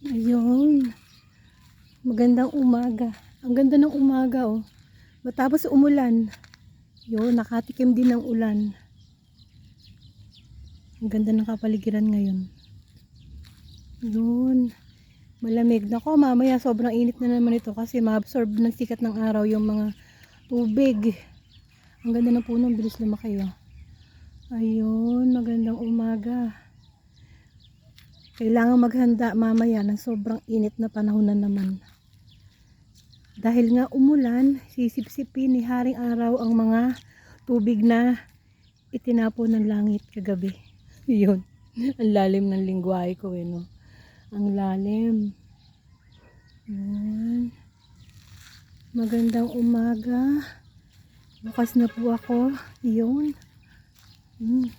Ayun. Magandang umaga. Ang ganda ng umaga oh. Matapos umulan. Yun, nakatikim din ng ulan. Ang ganda ng kapaligiran ngayon. Yun. Malamig. Nako, mamaya sobrang init na naman ito kasi ma-absorb ng sikat ng araw yung mga tubig. Ang ganda ng puno, bilis lumaki oh. Ayun, magandang umaga. Kailangan maghanda mamaya ng sobrang init na panahon na naman. Dahil nga umulan, sisipsipin ni Haring Araw ang mga tubig na itinapon ng langit kagabi. Yun. Ang lalim ng lingwahe ko eh, no? Ang lalim. Yun. Magandang umaga. Bukas na po ako. Yun. Hmm.